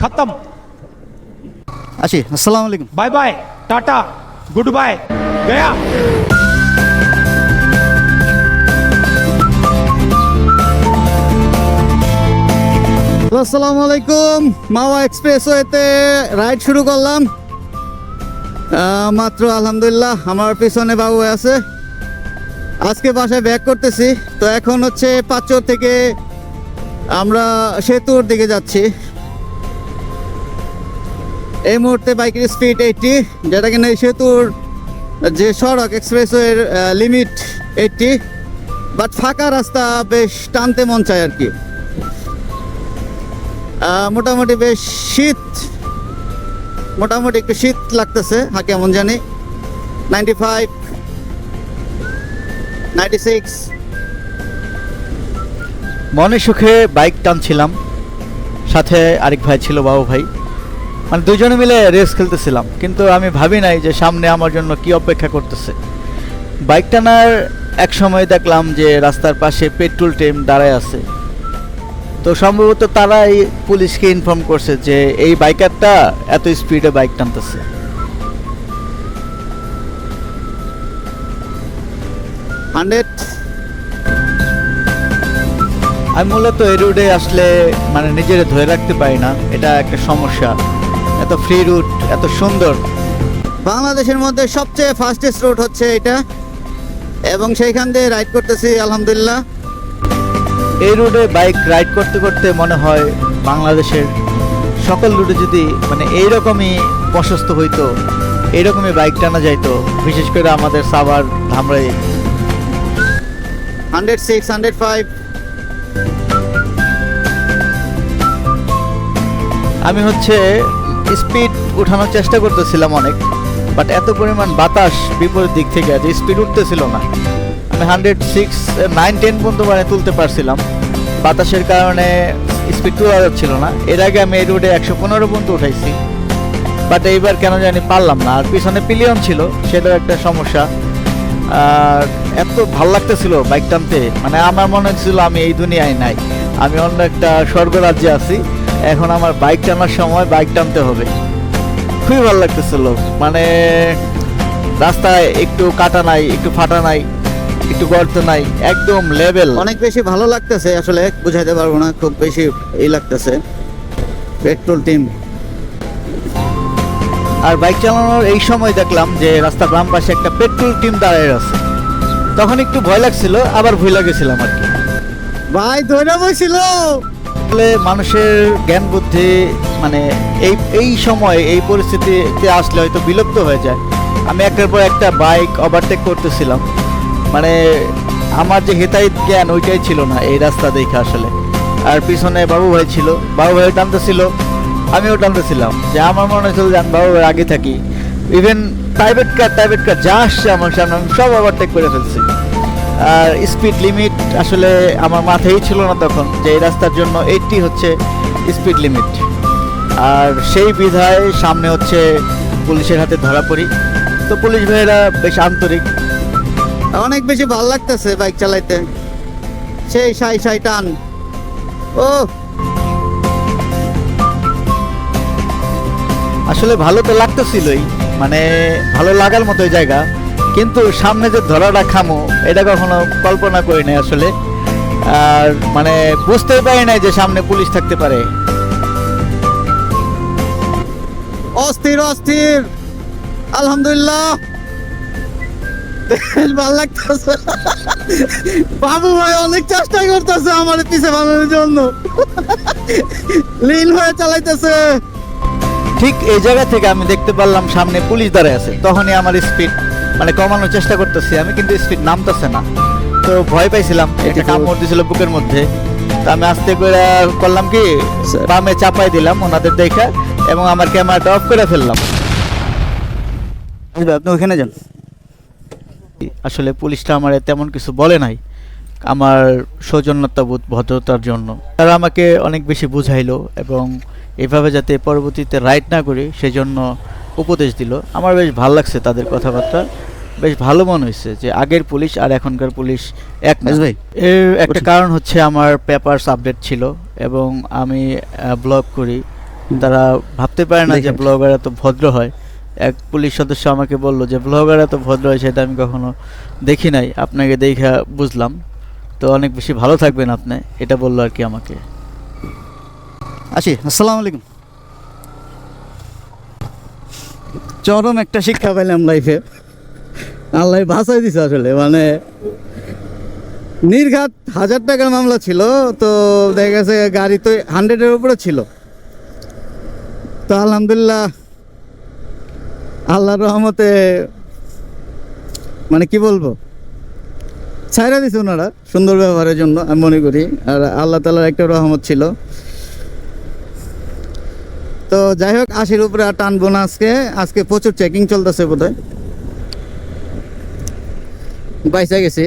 খতম আসি আসসালামু আলাইকুম bye bye tata goodbye গয়া আসসালামু আলাইকুম মাওয়া এক্সপ্রেস ওয়েতে রাইড শুরু করলাম। মাত্র আলহামদুলিল্লাহ আমার পিছনে বাবু আছে। আজকে বাসায় ব্যাক করতেছি। তো এখন হচ্ছে পাঁচর থেকে আমরা সেতুর দিকে যাচ্ছি। এই মুহূর্তে বাইকের স্পিড এইটটি যেটা কিনা সেতুর যে সড়ক এক্সপ্রেসওয়ের লিমিট এইটটি বাট ফাঁকা রাস্তা বেশ টানতে মন চায় আর কি। মোটামুটি বেশ শীত, মোটামুটি একটু শীত লাগতেছে হ্যাঁ কেমন জানি। নাইনটি ফাইভ নাইনটি সিক্স মনে সুখে বাইক টানছিলাম। সাথে আরেক ভাই ছিল বাবু ভাই। মানে দুজনে মিলে রেস খেলতেছিলাম। কিন্তু আমি ভাবি নাই যে সামনে আমার জন্য কি অপেক্ষা করতেছে। বাইক টানার এক সময় দেখলাম যে রাস্তার পাশে পেট্রোল টেম দাঁড়ায় আছে। তো সম্ভবত তারাই পুলিশকে ইনফর্ম করছে যে এই বাইকারটা এত স্পিডে বাইক টানতেছে। হান্ড্রেড। আমি মূলত এই রুটে আসলে মানে নিজেরে ধরে রাখতে পারি না। এটা একটা সমস্যা। এত ফ্রি রুট এত সুন্দর। বাংলাদেশের মধ্যে সবচেয়ে ফাস্টেস্ট রুট হচ্ছে এটা। এবং সেইখান দিয়ে রাইড করতেছি, আলহামদুলিল্লাহ। এই রুটে বাইক রাইড করতে করতে মনে হয় বাংলাদেশের সকল রুটে যদি মানে এইরকমই প্রশস্ত হইতো, এইরকমই বাইক টানা যাইতো, বিশেষ করে আমাদের Savar, Dhamrai. Hundred six hundred five আমি হচ্ছে স্পিড উঠানোর চেষ্টা করতেছিলাম অনেক বাট এত পরিমাণ বাতাস বিপরীত দিক থেকে যে স্পিড উঠতেছিল না। আমি হান্ড্রেড সিক্স নাইন টেন পর্যন্ত মানে তুলতে পারছিলাম। বাতাসের কারণে স্পিড তোলা যাচ্ছিল না। এর আগে আমি এই রোডে একশো পনেরো পর্যন্ত উঠাইছি। বাট এইবার কেন জানি পারলাম না। আর পিছনে পিলিয়ন ছিল, সেটাও একটা সমস্যা। আর এত ভালো লাগতেছিল বাইক টানতে। মানে আমার মনে হচ্ছিল আমি এই দুনিয়ায় নাই। আমি অন্য একটা স্বর্গরাজ্যে আছি। এখন আমার বাইক টানার সময় বাইক টানতে হবে। খুবই ভালো লাগতেছিল মানে রাস্তায় একটু কাটা নাই একটু ফাটা নাই একটু গর্ত নাই একদম লেভেল অনেক বেশি ভালো লাগতেছে আসলে বুঝাইতে পারব না খুব বেশি এই লাগতেছে। Petrol team. আর বাইক চালানোর এই সময় দেখলাম যে রাস্তার বাম পাশে একটা পেট্রোল টিম দাঁড়িয়ে আছে। তখন একটু ভয় লাগছিল আবার ভয় লাগেছিলাম আর কি। ভাই ধরে বসছিল আসলে মানুষের জ্ঞান বুদ্ধি মানে এই এই সময়, এই পরিস্থিতিতে আসলে হয়তো বিলুপ্ত হয়ে যায়। আমি একটার পর একটা বাইক ওভারটেক করতেছিলাম। মানে আমার যে হেতাহিত জ্ঞান, ওইটাই ছিল না এই রাস্তা দেখে আসলে। আর পিছনে বাবু ভাই ছিল। বাবু ভাই টানতেছিল, আমিও টানতেছিলাম। যে আমার মনে হচ্ছিল যে আমি বাবু ভাই আগে থাকি। Even private car private car যা আসছে আমার সামনে, আমি সব ওভারটেক করে ফেলছি। আর স্পিড লিমিট আসলে আমার মাথায় ছিল না তখন যে এই রাস্তার জন্য এইটটি হচ্ছে স্পিড লিমিট আর সেই বিধায় সামনে হচ্ছে পুলিশের হাতে ধরা পড়ি। তো পুলিশ ভাইয়েরা বেশ আন্তরিক। অনেক বেশি ভালো লাগতেছে বাইক চালাইতে। সেই সাই সাই টান। ও। আসলে ভালো তো লাগতেছিলই। মানে ভালো লাগার মতোই জায়গা। কিন্তু সামনে যে ধরাটা খামো এটা কখনো কল্পনা করি নাই আসলে। আর মানে বুঝতেই পারি নাই যে সামনে পুলিশ থাকতে পারে। অস্থির অস্থির। আলহামদুলিল্লাহ। ভালো লাগতেছে। বাবু ভাই অনেক চেষ্টা করতেছে আমার পিছে বানানোর জন্য। লীন হয়ে চালাইতেছে। ঠিক এই জায়গা থেকে আমি দেখতে পারলাম সামনে পুলিশ দাঁড়ায় আছে। তখনই আমার স্পিড মানে কমানোর চেষ্টা করতেছি আমি কিন্তু স্পিড নামতেছে না। তো ভয় পাইছিলাম একটা কামড় দিছিল বুকের মধ্যে। তো আমি আস্তে করে করলাম কি বামে চাপাই দিলাম ওনাদের দেখা এবং আমার ক্যামেরাটা অফ করে ফেললাম। আপনি ওখানে যান। আসলে পুলিশটা আমার তেমন কিছু বলে নাই আমার সৌজন্যতা বোধ ভদ্রতার জন্য। তারা আমাকে অনেক বেশি বুঝাইলো এবং এভাবে যাতে পরবর্তীতে রাইড না করি সেজন্য উপদেশ দিল। আমার বেশ ভালো লাগছে তাদের কথাবার্তা। বেশ ভালো মনে হয়েছে যে আগের পুলিশ আর এখনকার পুলিশ এক। ভাই, এর একটা কারণ হচ্ছে আমার পেপারস আপডেট ছিল এবং আমি ব্লগ করি। তারা ভাবতে পারে না যে। ব্লগার এত ভদ্র হয়। এক পুলিশ সদস্য আমাকে বলল যে ব্লগার এত ভদ্র হয় সেটা আমি কখনো দেখি নাই। আপনাকে দেখা বুঝলাম। তো অনেক বেশি ভালো থাকবেন আপনি। এটা বলল আর কি আমাকে। আসি আসসালামু আলাইকুম। চরম একটা শিক্ষা পেলাম লাইফে আল্লাহ বাঁচাই দিছে আসলে মানে নির্ঘাত হাজার টাকার মামলা ছিল, তো দেখা গেছে গাড়ি তো হান্ড্রেডের উপরে ছিল। তো আলহামদুলিল্লাহ, আল্লাহর রহমতে মানে কি বলব, ছাইরা দিছে ওনারা সুন্দর ব্যবহারের জন্য, আমি মনে করি। আর আল্লাহ তালার একটা রহমত ছিল। তো যাই হোক, আশির উপরে আর টানবো না আজকে। আজকে প্রচুর চেকিং চলতেছে বোধ হয় বাইসা গেছি।